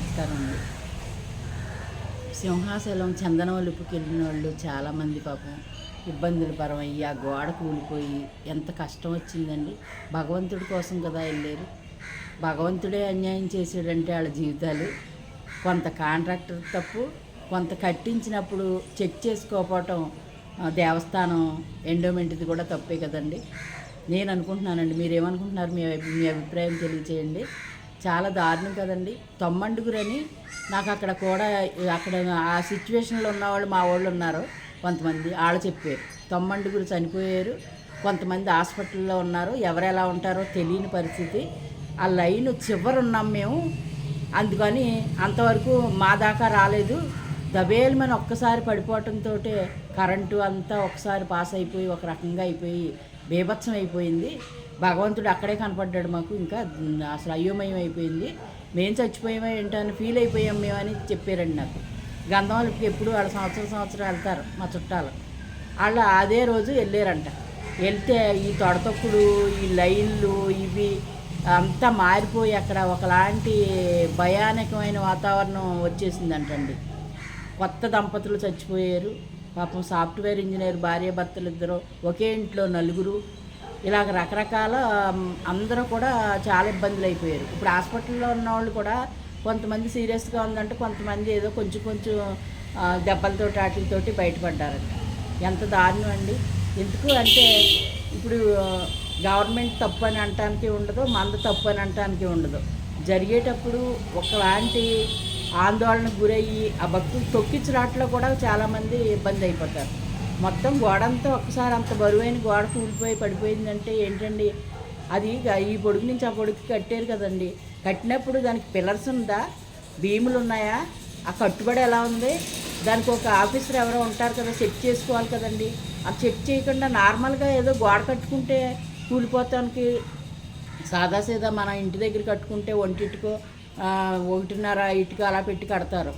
నమస్కారం అండి సింహాచలం చందనవలుపుకి వెళ్ళిన వాళ్ళు చాలామంది పాపం ఇబ్బందులు పరమయ్యి ఆ గోడ కూలిపోయి ఎంత కష్టం వచ్చిందండి. భగవంతుడి కోసం కదా వెళ్ళారు భగవంతుడే అన్యాయం చేసాడంటే వాళ్ళ జీవితాలు. కొంత కాంట్రాక్టర్ తప్పు కొంత కట్టించినప్పుడు చెక్ చేసుకోపోవటం దేవస్థానం ఎండోమెంట్ది కూడా తప్పే కదండి. నేను అనుకుంటున్నానండి మీరేమనుకుంటున్నారు మీ మీ అభిప్రాయం తెలియచేయండి. చాలా దారుణం కదండి. తొమ్మండుగురని నాకు అక్కడ కూడా అక్కడ ఆ సిచ్యువేషన్లో ఉన్నవాళ్ళు మా వాళ్ళు ఉన్నారు కొంతమంది వాళ్ళు చెప్పారు. తొమ్మండుగురు చనిపోయారు కొంతమంది హాస్పిటల్లో ఉన్నారు ఎవరు ఎలా ఉంటారో తెలియని పరిస్థితి. ఆ లైన్ చివరున్నాం మేము. అందుకని అంతవరకు మా దాకా రాలేదు. దబేలమని ఒక్కసారి పడిపోవటంతో కరెంటు అంతా ఒకసారి పాస్ అయిపోయి ఒక రకంగా అయిపోయి బీభత్సం అయిపోయింది. భగవంతుడు అక్కడే కనపడ్డాడు మాకు. ఇంకా అసలు అయోమయం అయిపోయింది. మేము చచ్చిపోయామో ఏంటో అని ఫీల్ అయిపోయాం మేమని చెప్పారండి నాకు. గంధంలోకి ఎప్పుడు వాళ్ళ సంవత్సరం సంవత్సరం వెళ్తారు మా చుట్టాలు. వాళ్ళు అదే రోజు వెళ్ళారంట. వెళ్తే ఈ తొడతొక్కుడు ఈ లైన్లు ఇవి అంతా మారిపోయి అక్కడ ఒకలాంటి భయానకమైన వాతావరణం వచ్చేసిందంటండి. కొత్త దంపతులు చచ్చిపోయారు. పాపం సాఫ్ట్వేర్ ఇంజనీర్ భార్య భర్తలు ఇద్దరు ఒకే ఇంట్లో నలుగురు ఇలాగ రకరకాల అందరూ కూడా చాలా ఇబ్బందులు అయిపోయారు. ఇప్పుడు హాస్పిటల్లో ఉన్న వాళ్ళు కూడా కొంతమంది సీరియస్గా ఉందంటే కొంతమంది ఏదో కొంచెం కొంచెం దెబ్బలతోటి దెబ్బలతో వాటితోటి బయటపడ్డారంట. ఎంత దారుణం అండి. ఎందుకు అంటే ఇప్పుడు గవర్నమెంట్ తప్పు అని అనటానికి ఉండదు మంద తప్పు అని అనటానికి ఉండదు. జరిగేటప్పుడు ఒకలాంటి ఆందోళనకు గురయ్యి ఆ భక్తులు తొక్కించరాట్లో కూడా చాలామంది ఇబ్బంది అయిపోతారు. మొత్తం గోడంతా ఒక్కసారి అంత బరువైన గోడ కూలిపోయి పడిపోయిందంటే ఏంటండి? అది ఈ పొడుగు నుంచి ఆ పొడుగుకి కట్టారు కదండి. కట్టినప్పుడు దానికి పిల్లర్స్ ఉందా? భీములు ఉన్నాయా? ఆ కట్టుబడి ఎలా ఉంది? దానికి ఒక ఆఫీసర్ ఎవరో ఉంటారు కదా చెక్ చేసుకోవాలి కదండి. అది చెక్ చేయకుండా నార్మల్గా ఏదో గోడ కట్టుకుంటే కూలిపోతానికి సాదాసీదా మన ఇంటి దగ్గర కట్టుకుంటే ఒంటిటికో ఒకటిన్నర ఇటుక అలా పెట్టి కడతారు.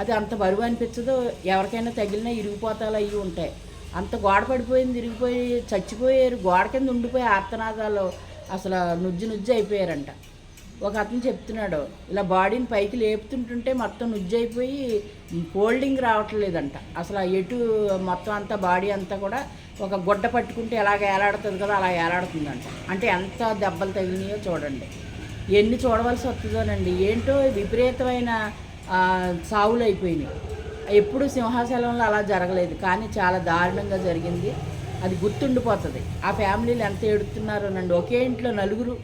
అది అంత బరువు అనిపించదు. ఎవరికైనా తగిలినా ఇరిగిపోతాలు అవి ఉంటాయి. అంత గోడ పడిపోయింది తిరిగిపోయి చచ్చిపోయారు. గోడ కింద ఉండిపోయి ఆర్తనాదాలు అసలు నుజ్జు నుజ్జు అయిపోయారంట. ఒక అతను చెప్తున్నాడు ఇలా బాడీని పైకి లేపుతుంటుంటే మొత్తం నుజ్జు అయిపోయి ఫోల్డింగ్ రావట్లేదంట. అసలు ఎటు మొత్తం అంతా బాడీ అంతా కూడా ఒక గుడ్డ పట్టుకుంటే ఎలాగ ఏలాడుతుంది కదా అలా ఏలాడుతుందంట. అంటే ఎంత దెబ్బలు తగిలినాయో చూడండి. ఎన్ని చూడవలసి వస్తుందోనండి. ఏంటో విపరీతమైన సావులు అయిపోయినాయి. ఎప్పుడు సింహాచలంలో అలా జరగలేదు. కానీ చాలా దారుణంగా జరిగింది. అది గుర్తుండిపోతుంది. ఆ ఫ్యామిలీలు ఎంత ఏడుతున్నారోనండి. ఒకే ఇంట్లో నలుగురు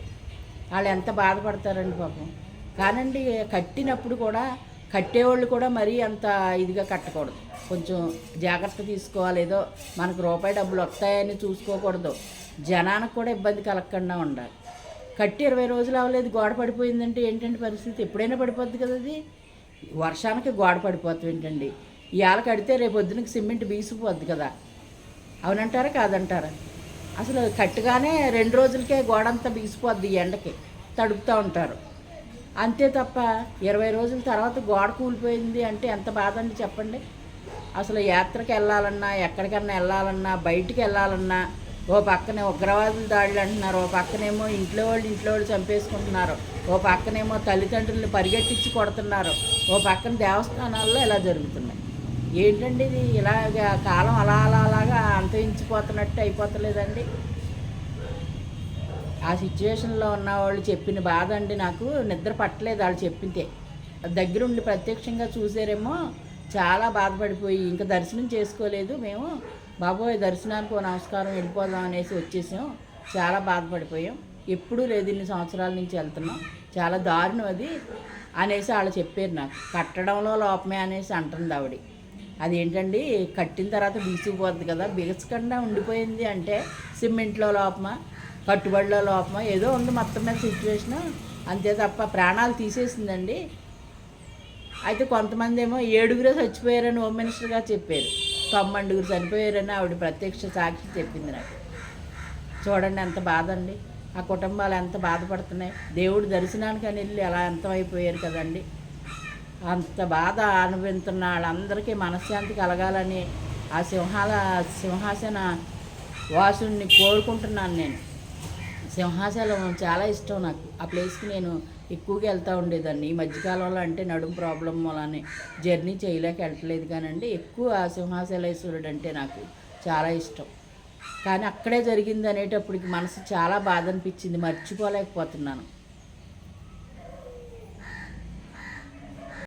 వాళ్ళు ఎంత బాధపడతారండి పాపం. కానండి కట్టినప్పుడు కూడా కట్టేవాళ్ళు కూడా మరీ అంత ఇదిగా కట్టకూడదు. కొంచెం జాగ్రత్త తీసుకోవాలి. ఏదో మనకు రూపాయి డబ్బులు వస్తాయని చూసుకోకూడదు. జనానికి కూడా ఇబ్బంది కలగకుండా ఉండాలి. కట్టి ఇరవై రోజులు అవ్వలేదు. గోడ పడిపోయిందంటే ఏంటంటే పరిస్థితి? ఎప్పుడైనా పడిపోద్ది కదా అది. వర్షానికి గోడ పడిపోతుంది ఏంటండి? ఇవాళ కడితే రేపు పొద్దునకి సిమెంట్ బీసిపోద్ది కదా. అవునంటారా కాదంటారా? అసలు కట్టుగానే రెండు రోజులకే గోడంతా బీసిపోద్ది ఎండకి. తడుపుతూ ఉంటారు. అంతే తప్ప ఇరవై రోజుల తర్వాత గోడ కూలిపోయింది అంటే ఎంత బాధ అండి చెప్పండి? అసలు యాత్రకి వెళ్ళాలన్నా ఎక్కడికన్నా వెళ్ళాలన్నా బయటికి వెళ్ళాలన్నా ఓ పక్కనే ఉగ్రవాదులు దాడులు అంటున్నారు. ఓ పక్కనేమో ఇంట్లో వాళ్ళు ఇంట్లో వాళ్ళు చంపేసుకుంటున్నారు. ఓ పక్కనేమో తల్లిదండ్రులను పరిగెట్టించి కొడుతున్నారు. ఓ పక్కన దేవస్థానాల్లో ఇలా జరుగుతున్నాయి. ఏంటండి ఇది? ఇలాగ కాలం అలా అలా అలాగా అంతరించిపోతున్నట్టు అయిపోతలేదండి. ఆ సిచ్యువేషన్లో ఉన్న వాళ్ళు చెప్పిన బాధ అండి నాకు. నిద్ర పట్టలేదు వాళ్ళు చెప్పింతే దగ్గరుండి ప్రత్యక్షంగా చూసారేమో చాలా బాధపడిపోయి ఇంకా దర్శనం చేసుకోలేదు మేము. బాబోయ్ దర్శనానికి నమస్కారం వెళ్ళిపోదాం అనేసి వచ్చేసాం. చాలా బాధపడిపోయాం. ఎప్పుడూ లేదు ఇన్ని సంవత్సరాల నుంచి వెళ్తున్నాం. చాలా దారుణం అది అనేసి వాళ్ళు చెప్పారు నాకు. కట్టడంలో లోపమే అనేసి అంటుంది ఆవిడ. అదేంటండి కట్టిన తర్వాత బిగుసుకుపోద్ది కదా బిగసకుండా ఉండిపోయింది అంటే సిమెంట్లో లోపమా కట్టుబడిలో లోపమా ఏదో ఉంది మొత్తం మీద సిచ్యువేషన్ అంతే తప్ప ప్రాణాలు తీసేసిందండి. అయితే కొంతమంది ఏమో ఏడుగురే చచ్చిపోయారని హోమ్ మినిస్టర్ గారు చెప్పారు. తొమ్మండుగురు చనిపోయారని ఆవిడ ప్రత్యక్ష సాక్షి చెప్పింది నాకు. చూడండి ఎంత బాధ అండి ఆ కుటుంబాలు ఎంత బాధపడుతున్నాయి. దేవుడి దర్శనానికి అని వెళ్ళి అలా అంతమైపోయారు కదండి. అంత బాధ అనుభవిస్తున్న వాళ్ళందరికీ మనశ్శాంతి కలగాలని ఆ సింహాల సింహాసన వాసుని కోరుకుంటున్నాను నేను. సింహాచలం చాలా ఇష్టం నాకు. ఆ ప్లేస్కి నేను ఎక్కువగా వెళ్తూ ఉండేదాన్ని. ఈ మధ్యకాలంలో అంటే నడుము ప్రాబ్లం వలనే జర్నీ చేయలేక వెళ్ళట్లేదు కానండి. ఎక్కువ సింహాచలేశ్వరుడు అంటే నాకు చాలా ఇష్టం. కానీ అక్కడే జరిగింది అనేటప్పటికి మనసు చాలా బాధ అనిపించింది. మర్చిపోలేకపోతున్నాను.